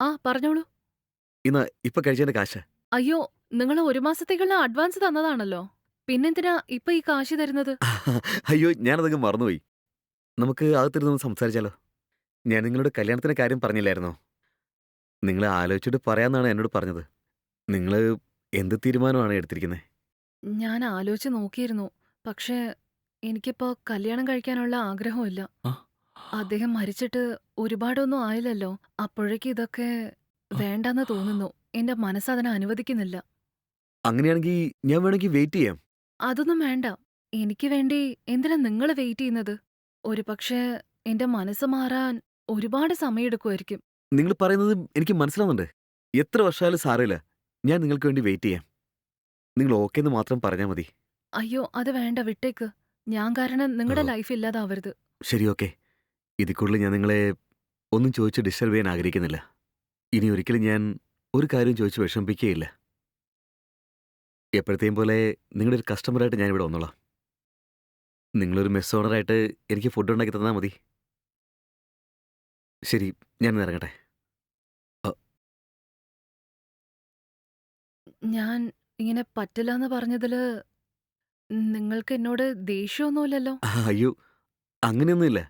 ആ പറഞ്ഞോളൂ. ഇന്ന് ഇപ്പൊ കഴിച്ചതിന്റെ കാശ്. അയ്യോ നിങ്ങൾ ഒരു മാസത്തേക്കുള്ള അഡ്വാൻസ് തന്നതാണല്ലോ. പിന്നെന്തിനാ ഇപ്പൊ ഈ കാശ് തരുന്നത്? അയ്യോ ഞാനതങ്ങ് മറന്നുപോയി. നമുക്ക് അകത്തിരുന്ന് സംസാരിച്ചാലോ? ഞാൻ നിങ്ങളുടെ കല്യാണത്തിന്റെ കാര്യം പറഞ്ഞില്ലായിരുന്നോ? നിങ്ങൾ ആലോചിച്ചിട്ട് പറയാന്നാണ് എന്നോട് പറഞ്ഞത്. നിങ്ങൾ എന്ത് തീരുമാനമാണ് എടുത്തിരിക്കുന്നത് ഞാൻ ആലോചിച്ച് നോക്കിയിരുന്നു. പക്ഷേ എനിക്കിപ്പോ കല്യാണം കഴിക്കാനുള്ള ആഗ്രഹമില്ല ആ. അദ്ദേഹം മരിച്ചിട്ട് ഒരുപാടൊന്നും ആയില്ലല്ലോ. അപ്പോഴേക്കും ഇതൊക്കെ വേണ്ടെന്ന് തോന്നുന്നു. എന്റെ മനസ്സ് അതിനെ അനുവദിക്കുന്നില്ല. അങ്ങനെയാണെങ്കിൽ ഞാൻ വേണമെങ്കിൽ വെയിറ്റ് ചെയ്യാം. അതൊന്നും വേണ്ട. എനിക്ക് വേണ്ടി എന്തിനാ നിങ്ങൾ വെയിറ്റ് ചെയ്യുന്നത്? ഒരു പക്ഷേ എന്റെ മനസ്സ് മാറാൻ ഒരുപാട് സമയമെടുക്കുമായിരിക്കും നിങ്ങൾ പറയുന്നത് എനിക്ക് മനസ്സിലാവുന്നുണ്ട്. എത്ര വർഷമായാലും സാറില്ല ഞാൻ നിങ്ങൾക്ക് വേണ്ടി വെയിറ്റ് ചെയ്യാം. നിങ്ങൾ ഓക്കെ എന്ന് മാത്രം പറഞ്ഞാൽ മതി. അയ്യോ അത് വേണ്ട. വിട്ടേക്ക്. ഞാൻ കാരണം നിങ്ങളുടെ ലൈഫ് ഇല്ലാതാവരുത്. ശരി ഓക്കെ ഇതിൽ കൂടുതൽ ഞാൻ നിങ്ങളെ ഒന്നും ചോദിച്ച് ഡിസ്റ്റർബ് ചെയ്യാൻ ആഗ്രഹിക്കുന്നില്ല. ഇനി ഒരിക്കലും ഞാൻ ഒരു കാര്യം ചോദിച്ച് വിഷമിപ്പിക്കുകയില്ല. എപ്പോഴത്തെയും പോലെ നിങ്ങളുടെ ഒരു കസ്റ്റമറായിട്ട് ഞാൻ ഇവിടെ വന്നോളാം. നിങ്ങളൊരു മെസ് ഓണറായിട്ട് എനിക്ക് ഫുഡ് ഉണ്ടാക്കി തന്നാൽ മതി. ശരി ഞാൻ ഇറങ്ങട്ടെ. ഞാൻ ഇങ്ങനെ പറ്റില്ല എന്ന് പറഞ്ഞതിൽ നിങ്ങൾക്ക് എന്നോട് ദേഷ്യമൊന്നുമില്ലല്ലോ? അയ്യോ അങ്ങനെയൊന്നുമില്ല.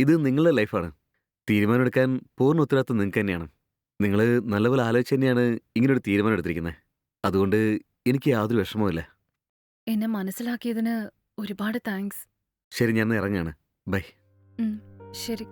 ഇത് നിങ്ങളുടെ ലൈഫാണ്. തീരുമാനമെടുക്കാൻ പൂർണ ഉത്തരവാദിത്വം നിങ്ങൾക്ക് തന്നെയാണ്. നിങ്ങൾ നല്ലപോലെ ആലോചിച്ച് തന്നെയാണ് ഇങ്ങനൊരു തീരുമാനം എടുത്തിരിക്കുന്നത്. അതുകൊണ്ട് എനിക്ക് യാതൊരു വിഷമവുമില്ല. എന്നെ മനസ്സിലാക്കിയതിന് ഒരുപാട് താങ്ക്സ്. ശരി ഞാൻ ഇറങ്ങാണ്. ബൈ. ശരി.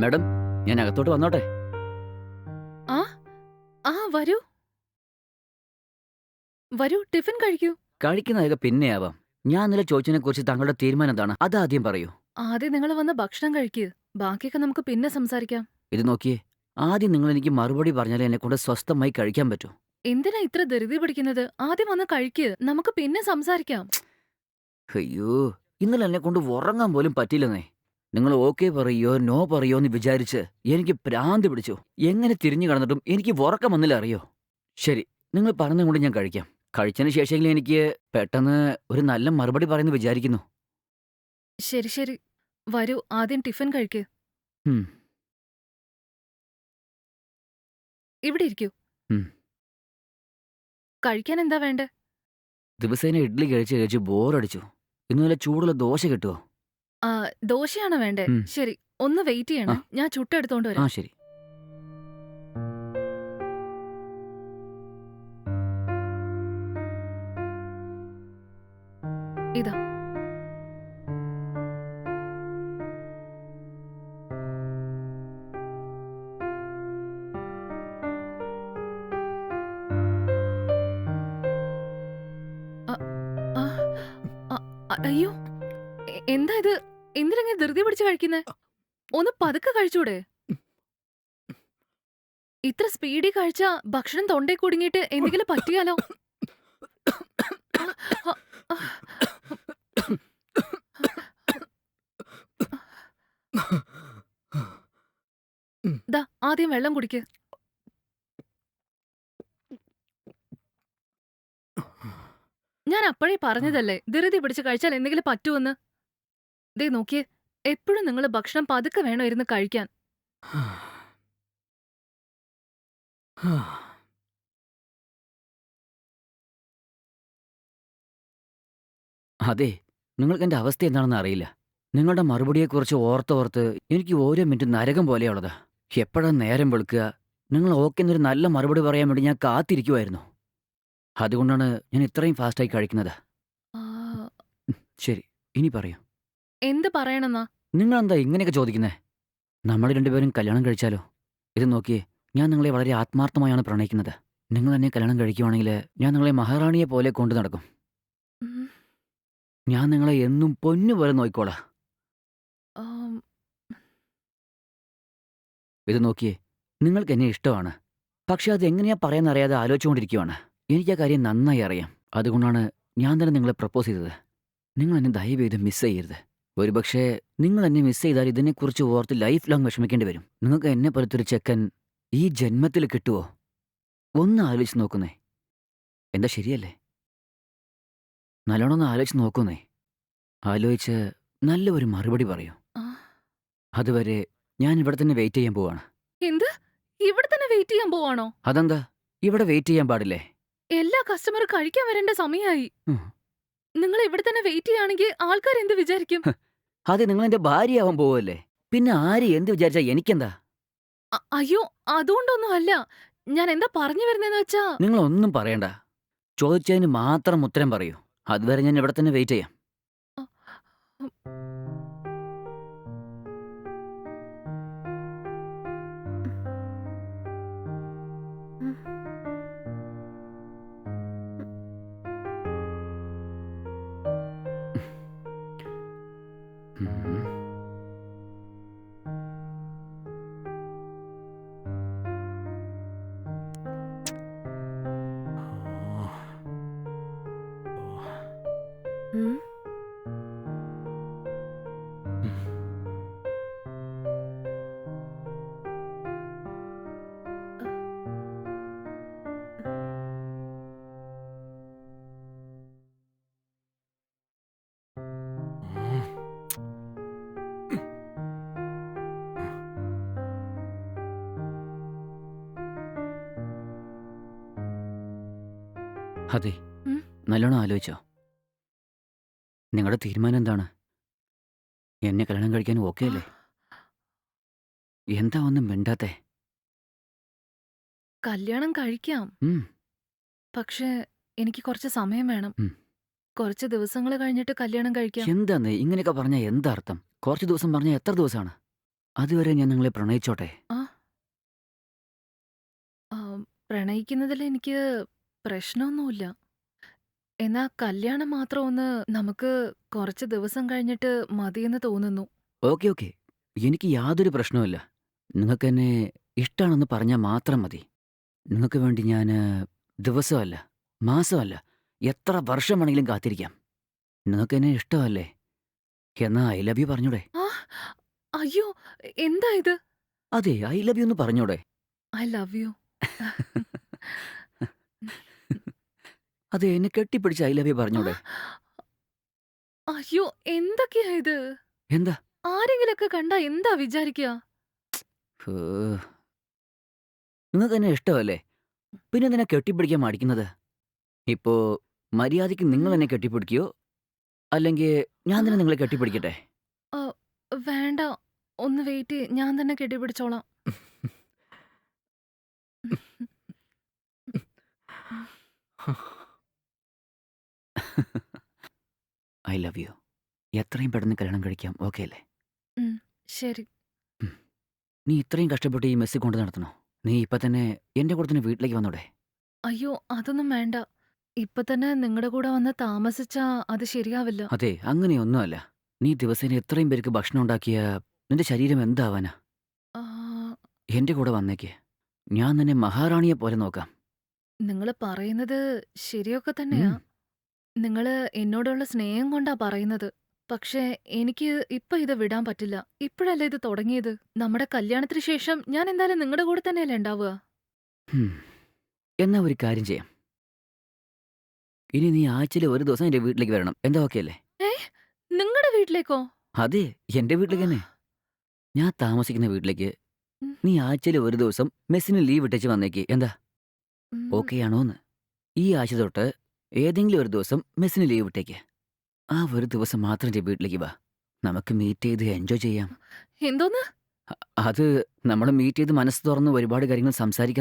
മാഡം ഞാൻ അകത്തോട്ട് വന്നോട്ടെ. ആ ആ വരൂ. വരൂ ടിഫിൻ കഴിക്കൂ. കഴിക്കുന്നതൊക്കെ പിന്നെയാവാം. ഞാൻ ഇന്നലെ ചോദിച്ചതിനെ കുറിച്ച് താങ്കളുടെ തീരുമാനം എന്താണ്? അത് ആദ്യം പറയൂ. ആദ്യം നിങ്ങൾ വന്ന് ഭക്ഷണം കഴിക്കൂ. ബാക്കിയൊക്കെ നമുക്ക് പിന്നെ സംസാരിക്കാം. ഇത് നോക്കിയേ ആദ്യം നിങ്ങൾ എനിക്ക് മറുപടി പറഞ്ഞാലേ എന്നെ കൊണ്ട് സ്വസ്ഥമായി കഴിക്കാൻ പറ്റൂ. എന്തിനാ ഇത്ര ധൃതി പിടിക്കുന്നത്? ആദ്യം വന്ന് കഴിക്കുക നമുക്ക് പിന്നെ സംസാരിക്കാം. അയ്യോ ഇന്നലെ എന്നെ കൊണ്ട് ഉറങ്ങാൻ പോലും പറ്റില്ലെന്നേ. നിങ്ങൾ ഓക്കെ പറയോ നോ പറയോ എന്ന് വിചാരിച്ച് എനിക്ക് പ്രാന്ത് പിടിച്ചു. എങ്ങനെ തിരിഞ്ഞു കടന്നിട്ടും എനിക്ക് ഉറക്കം വന്നില്ല അറിയോ? ശരി നിങ്ങൾ പറഞ്ഞതും കൊണ്ട് ഞാൻ കഴിക്കാം. കഴിച്ചതിന് ശേഷമെങ്കിലും എനിക്ക് പെട്ടെന്ന് ഒരു നല്ല മറുപടി പറയുന്നു വിചാരിക്കുന്നു. ശരി ശരി. വരൂ ആദ്യം ടിഫിൻ കഴിക്ക്. ഇവിടെ ഇരിക്കൂ. കഴിക്കാൻ എന്താ വേണ്ടേ? ദിവസേന ഇഡ്ഡലി കഴിച്ച് കഴിച്ച് ബോറടിച്ചു ഇന്നലെ ചൂടുള്ള ദോശ കിട്ടുമോ ആ ദോശയാണോ വേണ്ടേ? ഉം. ശരി ഒന്ന് വെയിറ്റ് ചെയ്യണം. ഞാൻ ചുട്ടെടുത്തോണ്ട് ആ വരാം ശരി. ഇതാ. അ- ആ, അ- അ- അയ്യോ എ- എന്താ ഇത്? എന്തിനങ്ങനെ ധൃതി പിടിച്ച് കഴിക്കുന്നേ? ഒന്ന് പതുക്കെ കഴിച്ചൂടെ? ഇത്ര സ്പീഡിൽ കഴിച്ച ഭക്ഷണം തൊണ്ടേ കുടുങ്ങിയിട്ട് എന്തെങ്കിലും പറ്റിയാലോ? ദാ ആദ്യം വെള്ളം കുടിക്ക്. ഞാൻ അപ്പോഴേ പറഞ്ഞതല്ലേ ധൃതി പിടിച്ച് കഴിച്ചാൽ എന്തെങ്കിലും പറ്റുമെന്ന് ദേ നോക്കിയേ എപ്പോഴും നിങ്ങൾ ഭക്ഷണം പതുക്കെ വേണം ഇരുന്ന് കഴിക്കാൻ. അതെ നിങ്ങൾക്ക് എന്റെ അവസ്ഥ എന്താണെന്ന് അറിയില്ല. നിങ്ങളുടെ മറുപടിയെക്കുറിച്ച് ഓർത്തോർത്ത് എനിക്ക് ഓരോ മിനിറ്റ് നരകം പോലെയുള്ളത്. എപ്പോഴാ നേരം വെളുക്കുക? നിങ്ങൾ ഓക്കെ എന്നൊരു നല്ല മറുപടി പറയാൻ വേണ്ടി ഞാൻ കാത്തിരിക്കുമായിരുന്നു അതുകൊണ്ടാണ് ഞാൻ ഇത്രയും ഫാസ്റ്റായി കഴിക്കുന്നത്. ശരി ഇനി പറയൂ. എന്ത് പറയണമെന്നാ നിങ്ങൾ എന്താ ഇങ്ങനെയൊക്കെ ചോദിക്കുന്നേ? നമ്മൾ രണ്ടുപേരും കല്യാണം കഴിച്ചാലോ? ഇത് നോക്കിയേ ഞാൻ നിങ്ങളെ വളരെ ആത്മാർത്ഥമായാണ് പ്രണയിക്കുന്നത്. നിങ്ങൾ എന്നെ കല്യാണം കഴിക്കുവാണെങ്കിൽ ഞാൻ നിങ്ങളെ മഹാറാണിയെ പോലെ കൊണ്ടു നടക്കും. ഞാൻ നിങ്ങളെ എന്നും പൊന്നു പോലെ നോക്കിക്കോളാം ഇത് നോക്കിയേ നിങ്ങൾക്ക് എന്നെ ഇഷ്ടമാണ്. പക്ഷെ അത് എങ്ങനെയാ പറയാന്നറിയാതെ ആലോചിച്ചുകൊണ്ടിരിക്കുവാണ്. എനിക്ക് ആ കാര്യം നന്നായി അറിയാം. അതുകൊണ്ടാണ് ഞാൻ തന്നെ നിങ്ങളെ പ്രപ്പോസ് ചെയ്തത്. നിങ്ങൾ എന്നെ ദയവ് ചെയ്ത് മിസ് ചെയ്യരുത്. ഒരുപക്ഷെ നിങ്ങൾ എന്നെ മിസ് ചെയ്താൽ ഇതിനെക്കുറിച്ച് ഓർത്ത് ലൈഫ് ലോങ് വിഷമിക്കേണ്ടി വരും. നിങ്ങൾക്ക് എന്നെ പോലത്തൊരു ചെക്കൻ ഈ ജന്മത്തിൽ കിട്ടുമോ ഒന്ന് ആലോചിച്ച് നോക്കുന്നേ. എന്താ ശരിയല്ലേ? നല്ലോണം ആലോചിച്ച് നോക്കുന്നേ. ആലോചിച്ച് നല്ല ഒരു മറുപടി പറയൂ. അതുവരെ ഞാൻ ഇവിടെ തന്നെ വെയിറ്റ് ചെയ്യാൻ പോവാണ്. എന്ത്? ഇവിടെ തന്നെ വെയിറ്റ് ചെയ്യാൻ പോവാണോ? അതെന്താ? ഇവിടെ വെയിറ്റ് ചെയ്യാൻ പാടില്ലേ? എല്ലാ കസ്റ്റമർ കഴിക്കാൻ വരേണ്ട സമയമായി നിങ്ങൾ ഇവിടെ തന്നെ വെയിറ്റ് ചെയ്യുകയാണെങ്കിൽ ആൾക്കാർ എന്ത് വിചാരിക്കും അത് നിങ്ങൾ എന്റെ ഭാര്യയാവാൻ പോവല്ലേ? പിന്നെ ആര് എന്ത് വിചാരിച്ചാ എനിക്കെന്താ? അ- അയ്യോ അതുകൊണ്ടൊന്നും അല്ല. ഞാൻ എന്താ പറഞ്ഞു വരുന്നതെന്ന് വെച്ചാ നിങ്ങൾ ഒന്നും പറയണ്ട. ചോദിച്ചതിന് മാത്രം ഉത്തരം പറയൂ. അതുവരെ ഞാൻ ഇവിടെ തന്നെ വെയിറ്റ് ചെയ്യാം. അതെ. നല്ലോണം ആലോചിച്ചോ. നിങ്ങളുടെ തീരുമാനം എന്താണ്? എന്നെ കല്യാണം കഴിക്കാൻ ഓക്കെ അല്ലേ എന്താ ഒന്നും മിണ്ടാത്തെ? കല്യാണം കഴിക്കാം. പക്ഷേ എനിക്ക് കുറച്ച് സമയം വേണം. കുറച്ച് ദിവസങ്ങൾ കഴിഞ്ഞിട്ട് കല്യാണം കഴിക്കാം. എന്താന്ന്? ഇങ്ങനെയൊക്കെ പറഞ്ഞാൽ എന്താ അർത്ഥം കുറച്ച് ദിവസം പറഞ്ഞ എത്ര ദിവസമാണ് അതുവരെ ഞാൻ നിങ്ങളെ പ്രണയിച്ചോട്ടെ? പ്രണയിക്കുന്നതിൽ എനിക്ക് പ്രശ്നമൊന്നുമില്ല. എന്നാ കല്യാണം മാത്രം ഒന്ന് നമുക്ക് കുറച്ച് ദിവസം കഴിഞ്ഞിട്ട് മതിയെന്ന് തോന്നുന്നു. Okay okay. എനിക്ക് യാതൊരു പ്രശ്നവുമില്ല. നിങ്ങൾക്ക് എന്നെ ഇഷ്ടമാണെന്ന് പറഞ്ഞാൽ മാത്രം മതി. നിങ്ങൾക്ക് വേണ്ടി ഞാൻ ദിവസമല്ല മാസമല്ല എത്ര വർഷം വേണമെങ്കിലും കാത്തിരിക്കാം. നിങ്ങൾക്ക് എന്നെ ഇഷ്ടമല്ലേ? എന്നാ ഐ ലവ് യു പറഞ്ഞൂടെ? ആ അയ്യോ എന്താ ഇത്? അതെ ഐ ലവ് യു എന്ന് പറഞ്ഞൂടെ? ഐ ലവ് യു അതെ എന്നെ കെട്ടിപ്പിടിച്ച് ഐ ലവ് യു പറഞ്ഞൂടെ? അയ്യോ എന്തൊക്കെയാ ഇത്? എന്താ? ആരെങ്കിലൊക്കെ കണ്ട എന്താ വിചാരിക്കുക ഫൂ. നിങ്ങൾക്ക് എന്നെ ഇഷ്ടമല്ലേ? പിന്നെ എന്തിനാ കെട്ടിപ്പിടിക്കാൻ മടിക്കുന്നത്? ഇപ്പോ മര്യാദയ്ക്ക് നിങ്ങൾ എന്നെ കെട്ടിപ്പിടിക്കോ? അല്ലെങ്കിൽ ഞാൻ തന്നെ നിങ്ങളെ കെട്ടിപ്പിടിക്കട്ടെ? വേണ്ട. ഒന്ന് വെയിറ്റ്. ഞാൻ തന്നെ കെട്ടിപ്പിടിച്ചോളാം. I love you. എത്രയും പെട്ടെന്ന് കല്യാണം കഴിക്കാം. ഓക്കെ അല്ലേ? ശരി. നീ ഇത്രയും കഷ്ടപ്പെട്ട് ഈ മെസ്സി കൊണ്ട് നടത്തണോ? നീ ഇപ്പൊ തന്നെ എന്റെ കൂടെ തന്നെ വീട്ടിലേക്ക് വന്നോടെ? അയ്യോ അതൊന്നും വേണ്ട. ഇപ്പൊ തന്നെ നിങ്ങളുടെ കൂടെ വന്ന് താമസിച്ചാ അത് ശരിയാവില്ല. അതെ അങ്ങനെയൊന്നുമല്ല. നീ ദിവസേന എത്രയും പേർക്ക് ഭക്ഷണം ഉണ്ടാക്കിയ നിന്റെ ശരീരം എന്താവാനാ? എന്റെ കൂടെ വന്നേക്ക്. ഞാൻ നിന്നെ മഹാറാണിയെ പോലെ നോക്കാം. നിങ്ങൾ പറയുന്നത് ശരിയൊക്കെ തന്നെയാ. നിങ്ങൾ എന്നോടുള്ള സ്നേഹം കൊണ്ടാ പറയുന്നത്. പക്ഷേ എനിക്ക് ഇപ്പൊ ഇത് വിടാൻ പറ്റില്ല. ഇപ്പോഴല്ലേ ഇത് തുടങ്ങിയത്? നമ്മുടെ കല്യാണത്തിന് ശേഷം ഞാൻ എന്തായാലും നിങ്ങളുടെ കൂടെ തന്നെയല്ലേ ഉണ്ടാവുക ഹും. എന്നാ ഒരു കാര്യം ചെയ്യാം. ഇനി നീ ആഴ്ചയിൽ ഒരു ദിവസം എന്റെ വീട്ടിലേക്ക് വരണം. എന്താ ഓക്കെ അല്ലേ ഏ? നിങ്ങളുടെ വീട്ടിലേക്കോ? അതെ എന്റെ വീട്ടിലേക്ക് തന്നെ. ഞാൻ താമസിക്കുന്ന വീട്ടിലേക്ക്. ഉം. നീ ആഴ്ചയിൽ ഒരു ദിവസം മെസ്സിന് ലീവ് ഇട്ടേച്ച് വന്നേക്ക്. എന്താ? ഉം, ഓക്കെ ആണോന്ന് ഈ ആഴ്ച തൊട്ട് ഏതെങ്കിലും ഒരു ദിവസം മെസ്സിന് ലീവ് ഇട്ടേക്ക്. ആ ഒരു ദിവസം മാത്രം എന്റെ വീട്ടിലേക്ക് വാ. നമുക്ക് മീറ്റ് ചെയ്ത് എൻജോയ് ചെയ്യാം. എന്തോന്ന്? അത് നമ്മൾ മീറ്റ് ചെയ്ത് മനസ്സ് തുറന്ന് ഒരുപാട് കാര്യങ്ങൾ സംസാരിക്കാൻ